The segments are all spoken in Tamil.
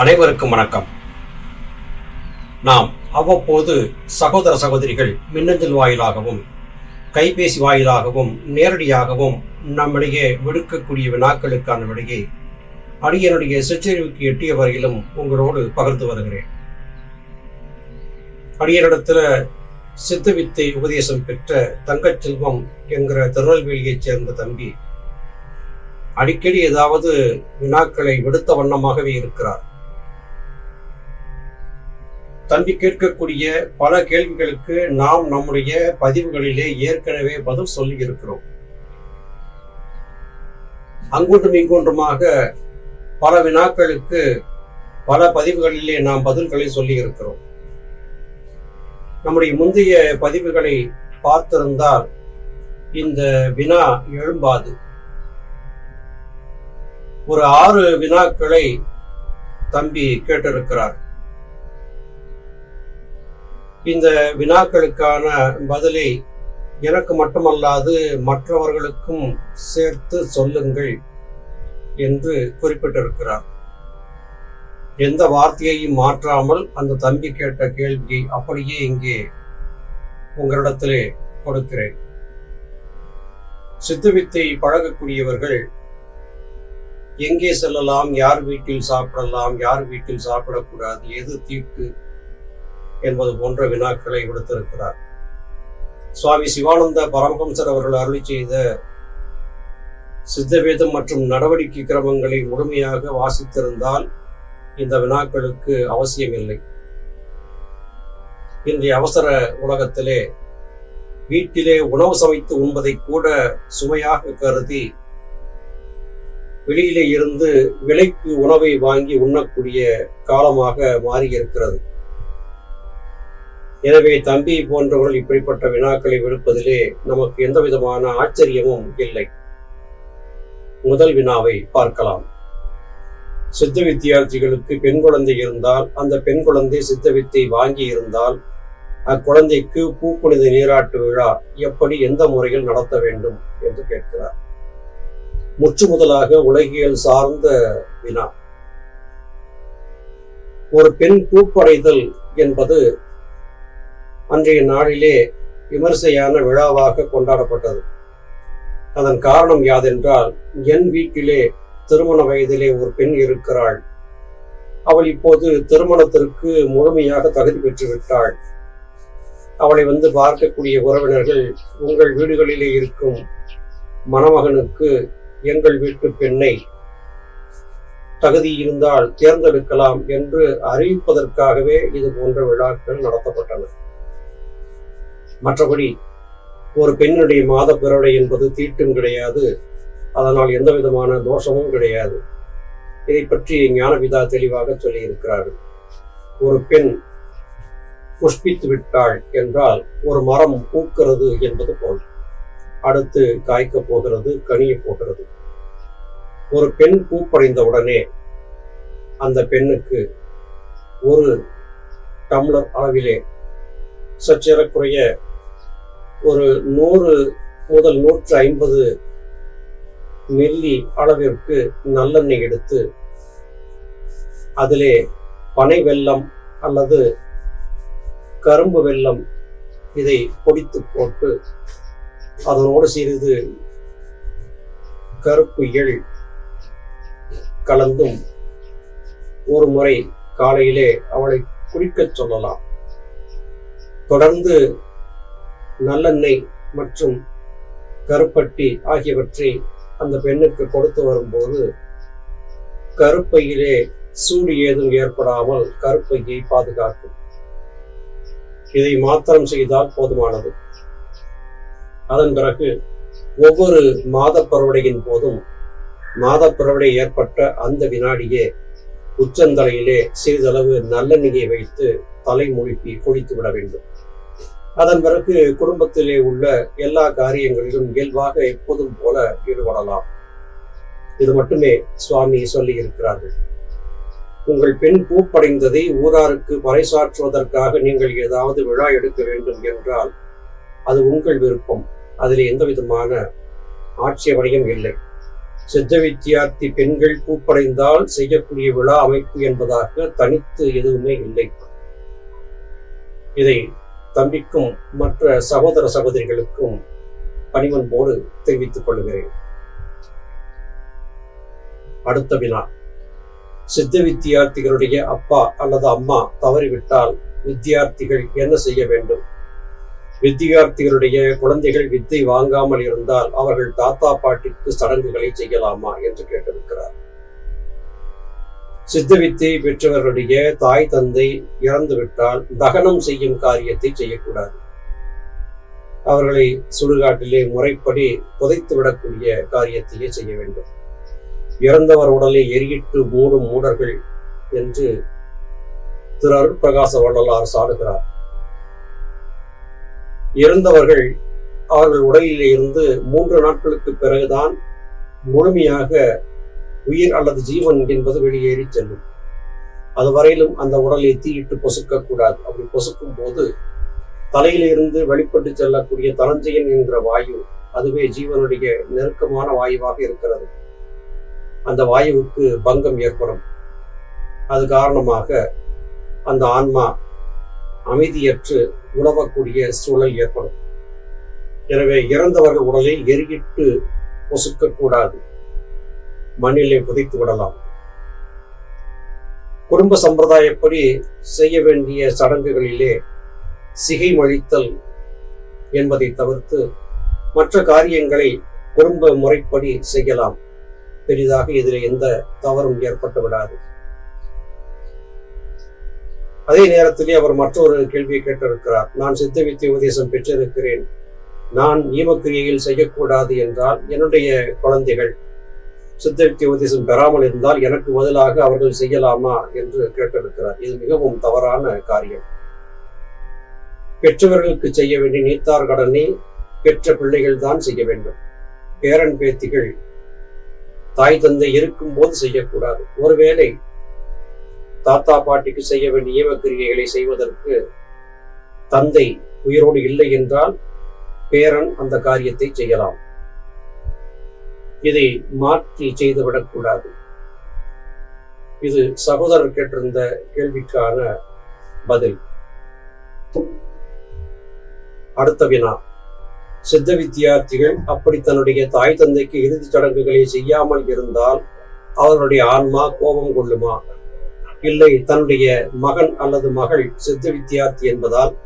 அனைவருக்கும் வணக்கம். நாம் அவ்வப்போது சகோதர சகோதரிகள் மின்னஞ்சல் வாயிலாகவும் கைபேசி வாயிலாகவும் நேரடியாகவும் நம்மிடையே விடுக்கக்கூடிய வினாக்களுக்கான விடையை அடியனுடைய சிற்றறிவுக்கு எட்டிய வரையிலும் உங்களோடு பகிர்ந்து வருகிறேன். அடியனிடத்தில் சித்த வித்தை உபதேசம் பெற்ற தங்கச்செல்வம் என்கிற திருநெல்வேலியைச் சேர்ந்த தம்பி அடிக்கடி ஏதாவது வினாக்களை விடுத்த வண்ணமாகவே இருக்கிறார். தம்பி கேட்கக்கூடிய பல கேள்விகளுக்கு நாம் நம்முடைய பதிவுகளிலே ஏற்கனவே பதில் சொல்லி இருக்கிறோம் அங்கொன்றும் இங்கொன்றுமாக பல வினாக்களுக்கு பல பதிவுகளிலே நாம் பதில்களை சொல்லி இருக்கிறோம் நம்முடைய முந்தைய பதிவுகளை பார்த்திருந்தால் இந்த வினா எழும்பாது. ஒரு ஆறு வினாக்களை தம்பி கேட்டிருக்கிறார். இந்த வினாக்களுக்கான பதிலை எனக்கு மட்டுமல்லாது மற்றவர்களுக்கும் சேர்த்து சொல்லுங்கள் என்று குறிப்பிட்டிருக்கிறார். எந்த வார்த்தையையும் மாற்றாமல் அந்த தம்பி கேட்ட கேள்வியை அப்படியே இங்கே உங்களிடத்திலே கொடுக்கிறேன். சித்துவித்தை பழகக்கூடியவர்கள் எங்கே செல்லலாம் யார் வீட்டில் சாப்பிடலாம் யார் வீட்டில் சாப்பிடக்கூடாது எது தீட்டு என்பது போன்ற வினாக்களை விடுத்திருக்கிறார் சுவாமி சிவானந்த பரமஹம்சர் அவர்கள் அருளி செய்த சித்தவேதம் மற்றும் நடவடிக்கை கிரமங்களை முழுமையாக வாசித்திருந்தால் இந்த வினாக்களுக்கு அவசியமில்லை. இன்றைய அவசர உலகத்திலே வீட்டிலே உணவு சமைத்து உண்பதை கூட சுமையாக கருதி வெளியிலே இருந்து விலைக்கு உணவை வாங்கி உண்ணக்கூடிய காலமாக மாறியிருக்கிறது. எனவே தம்பி போன்றவர்கள் இப்படிப்பட்ட வினாக்களை விடுப்பதிலே நமக்கு எந்த விதமான ஆச்சரியமும் இல்லை. முதல் வினாவை பார்க்கலாம். சித்த வித்தியார்த்திகளுக்கு பெண் குழந்தை இருந்தால் அந்த பெண் குழந்தை சித்த வித்தை வாங்கி இருந்தால் அக்குழந்தைக்கு பூப்புனித நீராட்டு விழா எப்படி எந்த முறையில் நடத்த வேண்டும் என்று கேட்கிறார். முற்று முதலாக உலகியல் சார்ந்த வினா. ஒரு பெண் பூப்படைதல் என்பது அன்றைய நாளிலே விமர்சையான விழாவாக கொண்டாடப்பட்டது. அதன் காரணம் யாதென்றால் என் வீட்டிலே திருமண வயதிலே ஒரு பெண் இருக்கிறாள். அவள் இப்போது திருமணத்திற்கு முழுமையாக தகுதி பெற்றுவிட்டாள். அவளை வந்து பார்க்கக்கூடிய உறவினர்கள் உங்கள் வீடுகளிலே இருக்கும் மணமகனுக்கு எங்கள் வீட்டு பெண்ணை தகுதி இருந்தால் தேர்ந்தெடுக்கலாம் என்று அறிவிப்பதற்காகவே இது போன்ற விழாக்கள் நடத்தப்பட்டன. மற்றபடி ஒரு பெண்ணுடைய மாத பிறடை என்பது தீட்டும் கிடையாது. அதனால் எந்த விதமான தோஷமும் கிடையாது. இதை பற்றி ஞானபிதா தெளிவாக சொல்லியிருக்கிறார்கள். ஒரு பெண் புஷ்பித்து விட்டாள் என்றால் ஒரு மரம் பூக்கிறது என்பது போல். அடுத்து காய்க்க போகிறது கனிய போகிறது. ஒரு பெண் பூப்படைந்த உடனே அந்த பெண்ணுக்கு ஒரு டம்ளர் அளவிலே சற்றேறக்குறைய ஒரு நூறு முதல் நூற்று ஐம்பது மில்லி அளவிற்கு நல்லெண்ணெய் எடுத்து அதிலே பனை வெல்லம் அல்லது கரும்பு வெல்லம் இதை பொடித்து போட்டு அதனோடு சிறிது கருப்பு எள் கலந்தும் ஒரு முறை காலையிலே அவளை குடிக்கச் சொல்லலாம். தொடர்ந்து நல்லெண்ணெய் மற்றும் கருப்பட்டி ஆகியவற்றை அந்த பெண்ணுக்கு கொடுத்து வரும்போது கருப்பையிலே சூடு ஏதும் ஏற்படாமல் கருப்பையை பாதுகாக்கும். இதை மாத்திரம் செய்தால் போதுமானது. அதன் பிறகு ஒவ்வொரு மாத பருவடையின் போதும் மாத பருவடை ஏற்பட்ட அந்த வினாடியே உச்சந்தலையிலே சிறிதளவு நல்லெண்ணெயை வைத்து தலை முழுப்பி குளித்து விட வேண்டும். அதன் பிறகு குடும்பத்திலே உள்ள எல்லா காரியங்களிலும் இயல்பாக எப்போதும் போல ஈடுபடலாம். இது மட்டுமே சுவாமி சொல்லி இருக்கிறார்கள் உங்கள் பெண் பூப்படைந்ததை ஊராருக்கு பறைசாற்றுவதற்காக நீங்கள் ஏதாவது விழா எடுக்க வேண்டும் என்றால் அது உங்கள் விருப்பம். அதில் எந்த விதமான ஆட்சேபனையும் இல்லை. சித்த வித்தியார்த்தி பெண்கள் பூப்படைந்தால் செய்யக்கூடிய விழா அமைப்பு என்பதாக தனித்து எதுவுமே இல்லை. இதை தம்பிக்கும் மற்ற சகோதர சகோதரிகளுக்கும் பணிவன்போடு தெரிவித்துக் கொள்கிறேன். அடுத்த வினா. சித்த வித்தியார்த்திகளுடைய அப்பா அல்லது அம்மா தவறிவிட்டால் வித்தியார்த்திகள் என்ன செய்ய வேண்டும்? வித்தியார்த்திகளுடைய குழந்தைகள் வித்தை வாங்காமல் இருந்தால் அவர்கள் தாத்தா பாட்டிக்கு சடங்குகளை செய்யலாமா என்று கேட்டிருக்கிறார். சித்த வித்தை பெற்றவர்களுடைய தாய் தந்தை இறந்துவிட்டால் தகனம் செய்யும் காரியத்தை செய்யக்கூடாது. அவர்களை சுடுகாட்டிலே முறைப்படி புதைத்து விடக்கூடிய காரியத்தையே செய்ய வேண்டும். இறந்தவர் உடலை எரியிட்டு மூடும் மூடர்கள் என்று திரு அருட்பிரகாச வள்ளலார் சாடுகிறார். இறந்தவர்கள் அவர்கள் உடலிலே இருந்து மூன்று நாட்களுக்கு பிறகுதான் முழுமையாக உயிர் அல்லது ஜீவன் என்பது வெளியேறி செல்லும். அதுவரையிலும் அந்த உடலை தீயிட்டு பொசுக்க கூடாது அப்படி பொசுக்கும் போது தலையிலிருந்து வெளிப்பட்டு செல்லக்கூடிய தனஞ்சயன் என்கிற வாயு அதுவே ஜீவனுடைய நெருக்கமான வாயுவாக இருக்கிறது. அந்த வாயுவுக்கு பங்கம் ஏற்படும். அது காரணமாக அந்த ஆன்மா அமைதியற்று உழவக்கூடிய சூழல் ஏற்படும். எனவே இறந்தவர்கள் உடலை எரியிட்டு பொசுக்கக்கூடாது. மண்ணிலே புதைத்து விடலாம். குடும்ப சம்பிரதாயப்படி செய்ய வேண்டிய சடங்குகளிலே சிகை மழித்தல் என்பதை தவிர்த்து மற்ற காரியங்களை குடும்ப முறைப்படி செய்யலாம். பெரிதாக இதில் எந்த தவறும் ஏற்பட்டு விடாது. அதே நேரத்திலே அவர் மற்றொரு கேள்வியை கேட்டிருக்கிறார். நான் சித்த வித்திய உபதேசம் பெற்றிருக்கிறேன். நான் ஈமக்கிரியையில் செய்யக்கூடாது என்றால் என்னுடைய குழந்தைகள் சித்த உதேசம் பெறாமல் இருந்தால் எனக்கு பதிலாக அவர்கள் செய்யலாமா என்று கேட்டிருக்கிறார் இது மிகவும் தவறான காரியம். பெற்றவர்களுக்கு செய்ய வேண்டிய நீத்தார் கடனை பெற்ற பிள்ளைகள் தான் செய்ய வேண்டும். பேரன் பேத்திகள் தாய் தந்தை இருக்கும் போது செய்யக்கூடாது. ஒருவேளை தாத்தா பாட்டிக்கு செய்ய வேண்டிய ஈமக்கிரியைகளை செய்வதற்கு தந்தை உயிரோடு இல்லை என்றால் பேரன் அந்த காரியத்தை செய்யலாம். இதை மாற்றி செய்துவிடக்கூடாது. இது சகோதரர் கேட்டிருந்த கேள்விக்கான பதில். அடுத்த வினா. சித்த வித்தியார்த்திகள் அப்படி தன்னுடைய தாய் தந்தைக்கு இறுதிச் சடங்குகளை செய்யாமல் இருந்தால் அவர்களுடைய ஆன்மா கோபம் கொள்ளுமா? இல்லை தன்னுடைய மகன் அல்லது மகள் சித்த வித்தியார்த்தி என்பதால்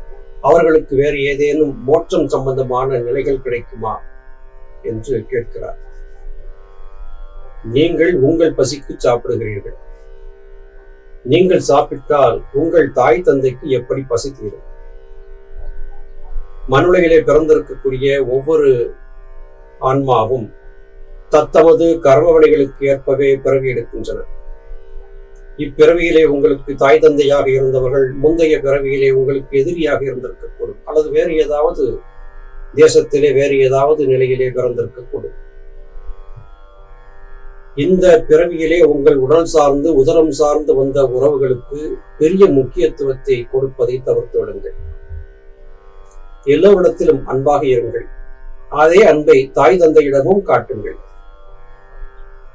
அவர்களுக்கு வேறு ஏதேனும் மோட்சம் சம்பந்தமான நிலைகள் கிடைக்குமா? என்று கேட்கிறார். நீங்கள் உங்கள் பசிக்கு சாப்பிடுகிறீர்கள். நீங்கள் சாப்பிட்டால் உங்கள் தாய் தந்தைக்கு எப்படி பசி தீரும்? பிறந்திருக்கக்கூடிய ஒவ்வொரு ஆன்மாவும் தத்தமது கர்மவனைகளுக்கு ஏற்பவே பிறவி எடுக்கின்றன இப்பிறவியிலே உங்களுக்கு தாய் தந்தையாக இருந்தவர்கள் முந்தைய பிறவியிலே உங்களுக்கு எதிரியாக இருந்திருக்கக்கூடும். அல்லது வேறு ஏதாவது தேசத்திலே வேறு ஏதாவது நிலையிலே பிறந்திருக்கக்கூடும். இந்த பிறவியிலே உங்கள் உடல் சார்ந்து உதரம் சார்ந்து வந்த உறவுகளுக்கு பெரிய முக்கியத்துவத்தை கொடுப்பதை தவிர்த்து விடுங்கள். எல்லோரிடத்திலும் அன்பாக இருங்கள். அதே அன்பை தாய் தந்தையிடமும் காட்டுங்கள்.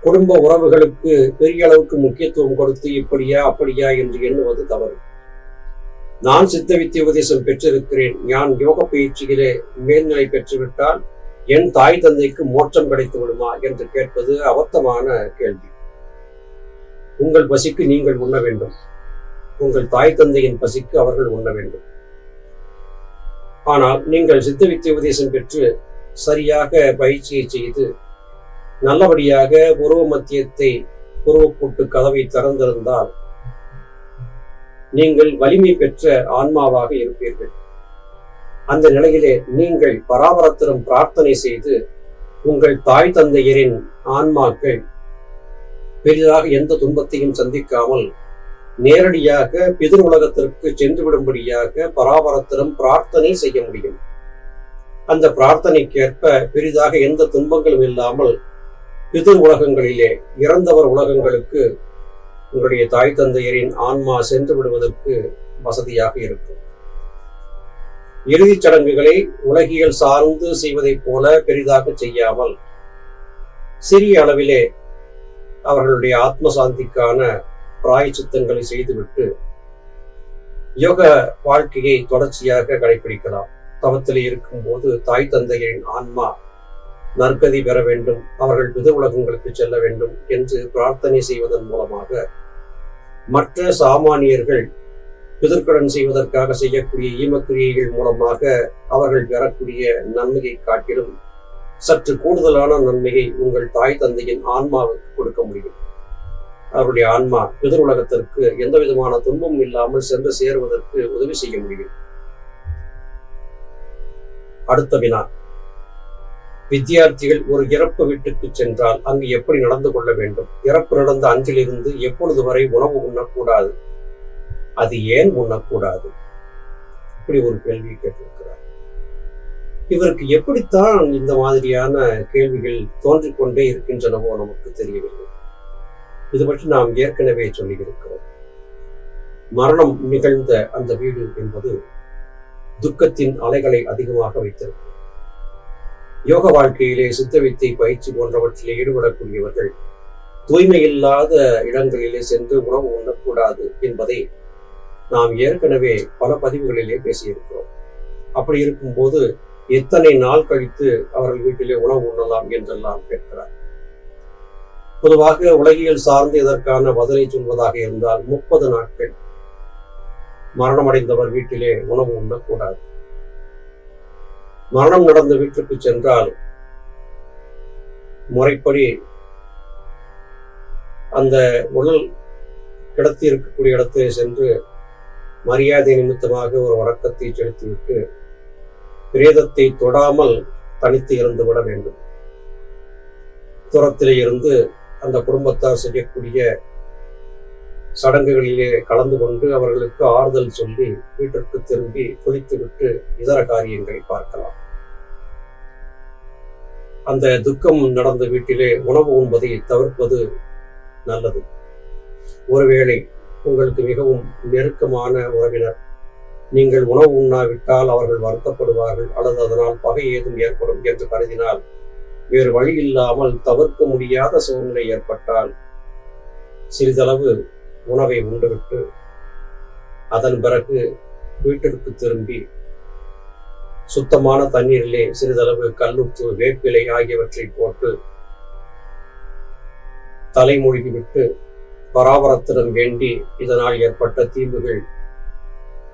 குடும்ப உறவுகளுக்கு பெரிய அளவுக்கு முக்கியத்துவம் கொடுத்து இப்படியா அப்படியா என்று எண்ணுவது தவறு. நான் சித்த வித்திய உபதேசம் பெற்றிருக்கிறேன். நான் யோக பயிற்சியிலே மேல்நிலை பெற்றுவிட்டால் என் தாய் தந்தைக்கு மோட்சம் கிடைத்து விடுமா என்று கேட்பது அபத்தமான கேள்வி. உங்கள் பசிக்கு நீங்கள் உண்ண வேண்டும். உங்கள் தாய் தந்தையின் பசிக்கு அவர்கள் உண்ண வேண்டும். ஆனால் நீங்கள் சித்த வித்திய உபதேசம் பெற்று சரியாக பயிற்சியை செய்து நல்லபடியாக உருவ மத்தியத்தை உருவப்போட்டு கதவை திறந்திருந்தால் நீங்கள் வலிமை பெற்ற ஆன்மாவாக இருப்பீர்கள். அந்த நிலையிலே நீங்கள் பராமரத்திடம் பிரார்த்தனை செய்து உங்கள் தாய் தந்தையரின் ஆன்மாக்கள் பெரிதாக எந்த துன்பத்தையும் சந்திக்காமல் நேரடியாக பிதிர் உலகத்திற்கு சென்று விடும்படியாக பராபரத்திடம் பிரார்த்தனை செய்ய முடியும். அந்த பிரார்த்தனைக்கேற்ப பெரிதாக எந்த துன்பங்களும் இல்லாமல் பிதிர் உலகங்களிலே இறந்தவர் உலகங்களுக்கு உங்களுடைய தாய் தந்தையரின் ஆன்மா சென்று விடுவதற்கு வசதியாக இருக்கும். இறுதிச் சடங்குகளை உலகியல் சார்ந்து செய்வதைப் போல பெரிதாக செய்யாமல் சிறிய அளவிலே அவர்களுடைய ஆத்ம சாந்திக்கான பிராயச்சித்தங்களை செய்துவிட்டு யோக வாழ்க்கையை தொடர்ச்சியாக கடைபிடிக்கலாம் தவத்திலே இருக்கும்போது தாய் தந்தையரின் ஆன்மா நற்கதி பெற வேண்டும் அவர்கள் வித உலகங்களுக்கு செல்ல வேண்டும் என்று பிரார்த்தனை செய்வதன் மூலமாக மற்ற சாமானியர்கள் பிதற்கடன் செய்வதற்காக செய்யக்கூடிய ஈமக்கிரியைகள் மூலமாக அவர்கள் பெறக்கூடிய நன்மையை காட்டிலும் சற்று கூடுதலான நன்மையை உங்கள் தாய் தந்தையின் ஆன்மாவுக்கு கொடுக்க முடியும். அவருடைய ஆன்மா பிதர் உலகத்திற்கு எந்த விதமான துன்பமும் இல்லாமல் சென்று சேருவதற்கு உதவி செய்ய முடியும். அடுத்த வினா. வித்தியார்த்திகள் ஒரு இறப்பு வீட்டுக்கு சென்றால் அங்கு எப்படி நடந்து கொள்ள வேண்டும்? இறப்பு நடந்த அன்றிலிருந்து எப்பொழுது வரை உணவு உண்ணக்கூடாது? அது ஏன் உண்ணக்கூடாது? இப்படி ஒரு கேள்வி கேட்டிருக்கிறார். இவருக்கு எப்படித்தான் இந்த மாதிரியான கேள்விகள் தோன்றிக் கொண்டே இருக்கின்றனவோ நமக்கு தெரியவில்லை. இது பற்றி நாம் ஏற்கனவே சொல்லியிருக்கிறோம். மரணம் நிகழ்ந்த அந்த வீடு என்பது துக்கத்தின் அலைகளை அதிகமாக வைத்திருக்கும். யோக வாழ்க்கையிலே சித்த வித்தை பயிற்சி போன்றவற்றிலே ஈடுபடக்கூடியவர்கள் தூய்மை இல்லாத இடங்களிலே சென்று உணவு உண்ணக்கூடாது என்பதை நாம் ஏற்கனவே பல பதிவுகளிலே பேசியிருக்கிறோம். அப்படி இருக்கும்போது எத்தனை நாள் கழித்து அவர்கள் வீட்டிலே உணவு உண்ணலாம் என்றெல்லாம் கேட்கிறார். பொதுவாக உலகியல் சார்ந்து இதற்கான பதிலை சொல்வதாக இருந்தால் முப்பது நாட்கள் மரணமடைந்தவர் வீட்டிலே உணவு உண்ணக்கூடாது. மரணம் நடந்த வீட்டுக்கு சென்றால் முறைப்படி அந்த உடல் கிடத்தி இருக்கக்கூடிய இடத்திலே சென்று மரியாதை நிமித்தமாக ஒரு வணக்கத்தை செலுத்திவிட்டு பிரேதத்தை தொடாமல் தனித்து இருந்து விட வேண்டும். தூரத்திலே இருந்து அந்த குடும்பத்தார் செய்யக்கூடிய சடங்குகளிலே கலந்து கொண்டு அவர்களுக்கு ஆறுதல் சொல்லி வீட்டிற்கு திரும்பி குளித்துவிட்டு இதர காரியங்களை பார்க்கலாம். அந்த துக்கம் நடந்த வீட்டிலே உணவு உண்பதை தவிர்ப்பது நல்லது. ஒருவேளை உங்களுக்கு மிகவும் நெருக்கமான உறவினர். நீங்கள் உணவு உண்ணாவிட்டால் அவர்கள் வருத்தப்படுவார்கள் அல்லது அதனால் பகை ஏதும் ஏற்படும் என்று கருதினால் வேறு வழி இல்லாமல் தவிர்க்க முடியாத சூழ்நிலை ஏற்பட்டால் சிறிதளவு உணவை உண்டுவிட்டு அதன் பிறகு வீட்டிற்கு திரும்பி சுத்தமான தண்ணீரிலே சிறிதளவு கல்லுப்பு வேப்பிலை ஆகியவற்றை போட்டு தலைமொழிகிவிட்டு பராபரத்திடம் வேண்டி இதனால் ஏற்பட்ட தீங்குகள்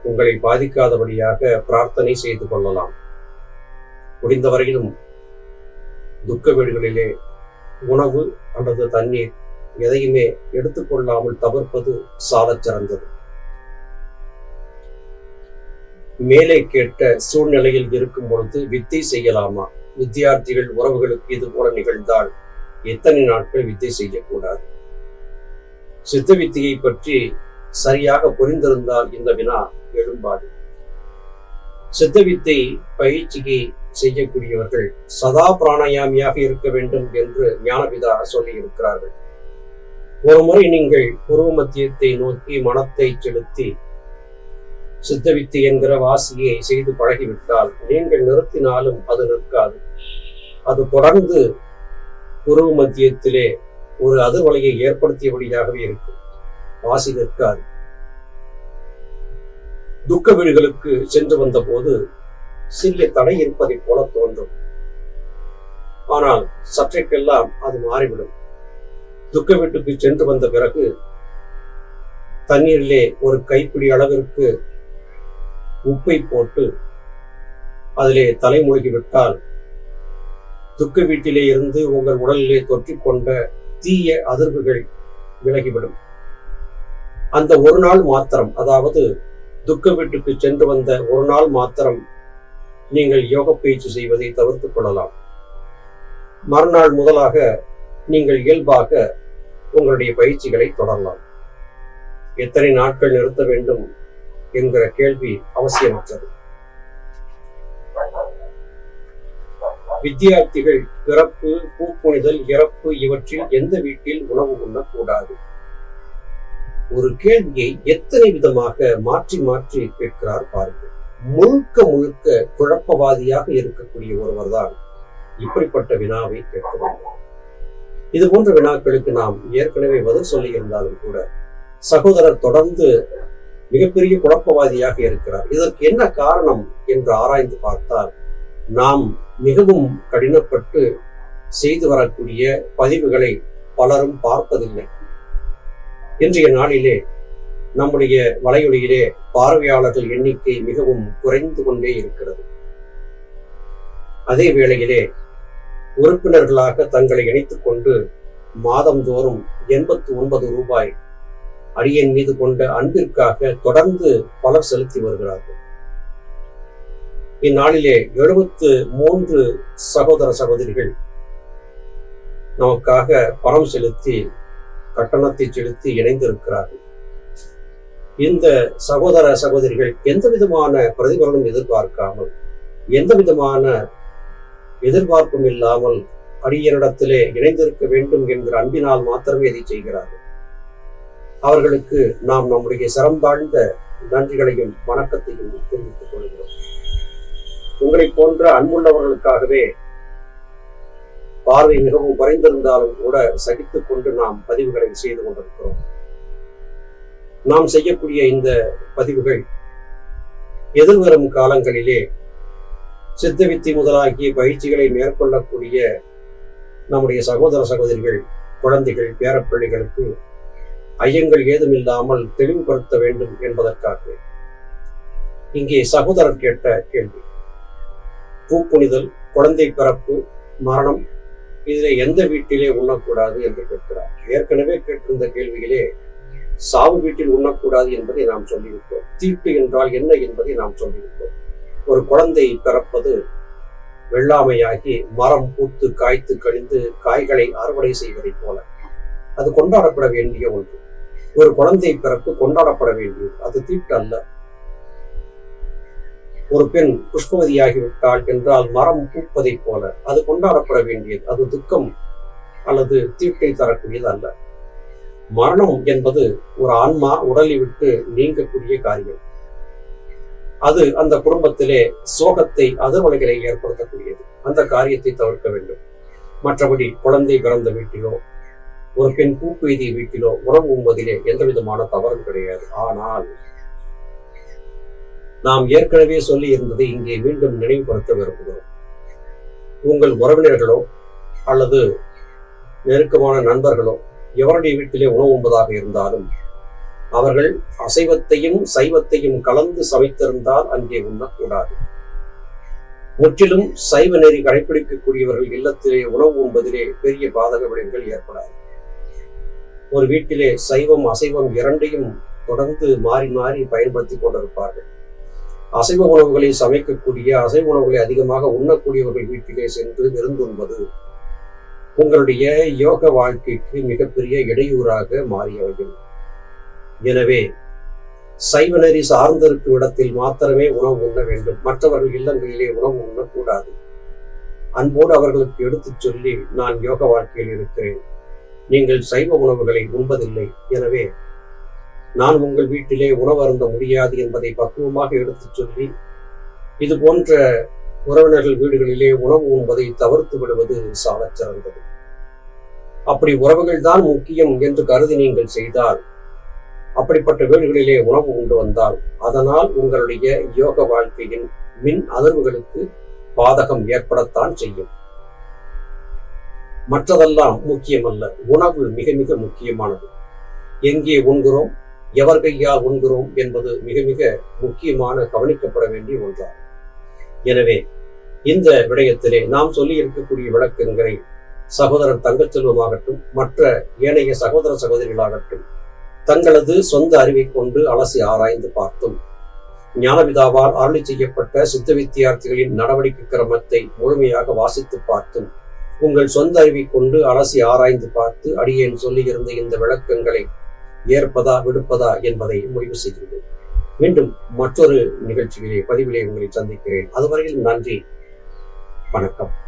உங்களை பாதிக்காதபடியாக பிரார்த்தனை செய்து கொள்ளலாம். முடிந்தவரையிலும் துக்க வீடுகளிலே உணவு அல்லது தண்ணீர் எதையுமே எடுத்துக்கொள்ளாமல் தவிர்ப்பது சாலச் சிறந்தது. மேலே கேட்ட சூழ்நிலையில் இருக்கும் பொழுது வித்தை செய்யலாமா? வித்தியார்த்திகள் உறவுகளுக்கு இது போல நிகழ்ந்தால் எத்தனை நாட்கள் வித்தை செய்யக்கூடாது? சித்த வித்தியை பற்றி சரியாக புரிந்திருந்தால் இந்த வினா எழும்பாடு. சித்த வித்தை பயிற்சியை செய்யக்கூடியவர்கள் சதா பிராணாயாமியாக இருக்க வேண்டும் என்று ஞானபிதா சொல்லி இருக்கிறார்கள் ஒரு முறை நீங்கள் பூர்வ மத்தியத்தை நோக்கி மனத்தை செலுத்தி சித்தவித்தை என்கிற வாசியை செய்து பழகிவிட்டால் நீங்கள் நிறுத்தினாலும் அது நிற்காது. அது தொடர்ந்து உருவ மத்தியத்திலே ஒரு அதிர்வலையை ஏற்படுத்தியபடியாகவே இருக்கும். வாசி நிற்காது. துக்க வீடுகளுக்கு சென்று வந்த போது சிறிய தடை இருப்பதை போல தோன்றும். ஆனால் சற்றைக்கெல்லாம் அது மாறிவிடும். துக்க வீட்டுக்கு சென்று வந்த பிறகு தண்ணீரிலே ஒரு கைப்பிடி அளவிற்கு உப்பை போட்டு அதிலே தலைமூழ்கி விட்டால் துக்க வீட்டிலே இருந்து உங்கள் உடலிலே தொற்றிக்கொண்ட தீய அதிர்வுகள் விலகிவிடும். அந்த ஒரு நாள் மாத்திரம் அதாவது துக்க வீட்டுக்கு சென்று வந்த ஒரு நாள் மாத்திரம் நீங்கள் யோக பயிற்சி செய்வதை தவிர்த்துக் கொள்ளலாம். மறுநாள் முதலாக நீங்கள் இயல்பாக உங்களுடைய பயிற்சிகளை தொடரலாம். எத்தனை நாட்கள் நிறுத்த வேண்டும் என்கிற கேள்வி அவசியமற்றது. வித்தியார்த்திகள் பிறப்பு பூப்புணிதல் இறப்பு இவற்றில் எந்த வீட்டில் உணவு உண்ணக்கூடாது? ஒரு கேள்வியை எத்தனை விதமாக மாற்றி மாற்றி கேட்கிறார் பாருங்கள். முழுக்க முழுக்க குழப்பவாதியாக இருக்கக்கூடிய ஒருவர் தான் இப்படிப்பட்ட வினாவை கேட்க வேண்டும். இது போன்ற வினாக்களுக்கு நாம் ஏற்கனவே பதில் சொல்லி இருந்தாலும் கூட சகோதரர் தொடர்ந்து மிகப்பெரிய குழப்பவாதியாக இருக்கிறார். இதற்கு என்ன காரணம் என்று ஆராய்ந்து பார்த்தால் நாம் மிகவும் கடினப்பட்டு செய்து வரக்கூடிய பதிவுகளை பலரும் பார்ப்பதில்லை. இன்றைய நாளிலே நம்முடைய வலையொலியிலே பார்வையாளர்கள் எண்ணிக்கை மிகவும் குறைந்து கொண்டே இருக்கிறது. அதே வேளையிலே உறுப்பினர்களாக தங்களை இணைத்துக் கொண்டு மாதந்தோறும் எண்பத்தி ஒன்பது ரூபாய் அடியன் மீது கொண்ட அன்பிற்காக தொடர்ந்து பலர் செலுத்தி வருகிறார்கள். இந்நாளிலே எழுபத்து மூன்று சகோதர சகோதரிகள் நமக்காக பணம் செலுத்தி கட்டணத்தை செலுத்தி இணைந்திருக்கிறார்கள். இந்த சகோதர சகோதரிகள் எந்த விதமான பிரதிபலனும் எதிர்பார்க்காமல் எந்த விதமான எதிர்பார்ப்பும் இல்லாமல் அடியனிடத்திலே இணைந்திருக்க வேண்டும் என்கிற அன்பினால் மாத்திரமே இதை செய்கிறார்கள். அவர்களுக்கு நாம் நம்முடைய சிறந்தாழ்ந்த நன்றிகளையும் வணக்கத்தையும் தெரிவித்துக் கொள்கிறோம். உங்களை போன்ற அன்புள்ளவர்களுக்காகவே பார்வை மிகவும் குறைந்திருந்தாலும் கூட சகித்துக் கொண்டு நாம் பதிவுகளை செய்து கொண்டிருக்கிறோம். நாம் செய்யக்கூடிய இந்த பதிவுகள் எதிர்வரும் காலங்களிலே சித்தவித்தி முதலாகிய பயிற்சிகளை மேற்கொள்ளக்கூடிய நம்முடைய சகோதர சகோதரிகள் குழந்தைகள் பேரப்பிள்ளைகளுக்கு ஐயங்கள் ஏதுமில்லாமல் தெளிவுபடுத்த வேண்டும் என்பதற்காக இங்கே சகோதரர் கேட்ட கேள்வி. பூப்புனிதல் குழந்தை பிறப்பு மரணம் இதிலே எந்த வீட்டிலே உண்ணக்கூடாது என்று கேட்கிறார். ஏற்கனவே கேட்டிருந்த கேள்வியிலே சாவு வீட்டில் உண்ணக்கூடாது என்பதை நாம் சொல்லியிருக்கோம் தீட்டு என்றால் என்ன என்பதை நாம் சொல்லிவிட்டோம் ஒரு குழந்தை பிறப்பது வெள்ளாமையாகி மரம் பூத்து காய்த்து கழிந்து காய்களை அறுவடை செய்வதைப் போல. அது கொண்டாடப்பட வேண்டிய ஒன்று. ஒரு குழந்தை பிறப்பு கொண்டாடப்பட வேண்டியது. அது தீட்டு அல்ல ஒரு பெண் புஷ்பவதியாகிவிட்டாள் என்றால் மரம் பூப்பதைப் போல. அது கொண்டாடப்பட வேண்டியது. அது துக்கம் அல்லது தீட்டை தரக்கூடியது அல்ல மரணம் என்பது ஒரு ஆன்மா உடலை விட்டு நீங்கக்கூடிய காரியம். அது அந்த குடும்பத்திலே சோகத்தை அதிர்வலைகளை ஏற்படுத்தக்கூடியது. அந்த காரியத்தை தவிர்க்க வேண்டும். மற்றபடி குழந்தை பிறந்த வீட்டிலோ ஒரு பெண் பூப்பெய்திய வீட்டிலோ உணவு உண்பதிலே எந்த விதமான தவறும் கிடையாது. ஆனால் நாம் ஏற்கனவே சொல்லி இருந்ததை இங்கே மீண்டும் நினைவுபடுத்த விரும்புகிறோம். உங்கள் உறவினர்களோ அல்லது நெருக்கமான நண்பர்களோ எவருடைய வீட்டிலே உணவு உண்பதாக இருந்தாலும் அவர்கள் அசைவத்தையும் சைவத்தையும் கலந்து சமைத்திருந்தால் அங்கே உண்ணக்கூடாது. முற்றிலும் சைவ நெறி கடைபிடிக்கக்கூடியவர்கள் இல்லத்திலே உணவு உண்பதிலே பெரிய பாதக விளைவுகள் ஏற்படாது. ஒரு வீட்டிலே சைவம் அசைவம் இரண்டையும் தொடர்ந்து மாறி மாறி பயன்படுத்தி கொண்டிருப்பார்கள். அசைவ உணவுகளை சமைக்கக்கூடிய அசைவ உணவுகளை அதிகமாக உண்ணக்கூடியவர்கள் வீட்டிலே சென்று விருந்துண்பது உங்களுடைய யோக வாழ்க்கைக்கு மிகப்பெரிய இடையூறாக மாறியவைகள். எனவே சைவ நெறி சார்ந்திருக்கும் இடத்தில் மாத்திரமே உணவு உண்ண வேண்டும். மற்றவர்கள் இல்லங்களிலே உணவு உண்ணக்கூடாது. அன்போடு அவர்களுக்கு எடுத்துச் சொல்லி நான் யோக வாழ்க்கையில் இருக்கிறேன். நீங்கள் சைவ உணவுகளை உண்பதில்லை. எனவே நான் உங்கள் வீட்டிலே உணவு அருந்த முடியாது என்பதை பக்குவமாக எடுத்துச் சொல்லி இது போன்ற உறவினர்கள் வீடுகளிலே உணவு உண்பதை தவிர்த்து விடுவது சாலச் சிறந்தது. அப்படி உறவுகள் தான் முக்கியம் என்று கருதி நீங்கள் செய்தால் அப்படிப்பட்ட வீடுகளிலே உணவு கொண்டு வந்தால் அதனால் உங்களுடைய யோக வாழ்க்கையின் மின் அதிர்வுகளுக்கு பாதகம் ஏற்படத்தான் செய்யும். மற்றதெல்லாம் முக்கியமல்ல. உணவு மிக மிக முக்கியமானது. எங்கே உண்கிறோம்? எவர் கையால் உண்கிறோம் என்பது மிக மிக முக்கியமான கவனிக்கப்பட வேண்டிய ஒன்றாகும். எனவே இந்த விடயத்திலே நாம் சொல்லி இருக்கக்கூடிய விளக்கங்களை சகோதரர் தங்கச்செல்வமாகட்டும் மற்ற ஏனைய சகோதர சகோதரிகளாகட்டும் தங்களது சொந்த அறிவை கொண்டு அலசி ஆராய்ந்து பார்த்தும். ஞானபிதாவால் அருளி செய்யப்பட்ட சித்த வித்தியார்த்திகளின் நடவடிக்கை கிரமத்தை முழுமையாக வாசித்து பார்த்தும். உங்கள் சொந்த அறிவை கொண்டு அலசி ஆராய்ந்து பார்த்து அடியேன் சொல்லியிருந்த இந்த விளக்கங்களை ஏற்பதா விடுப்பதா என்பதை முடிவு செய்கிறது மீண்டும் மற்றொரு நிகழ்ச்சியிலே பதிவிலே உங்களை சந்திக்கிறேன். அதுவரையில் நன்றி வணக்கம்.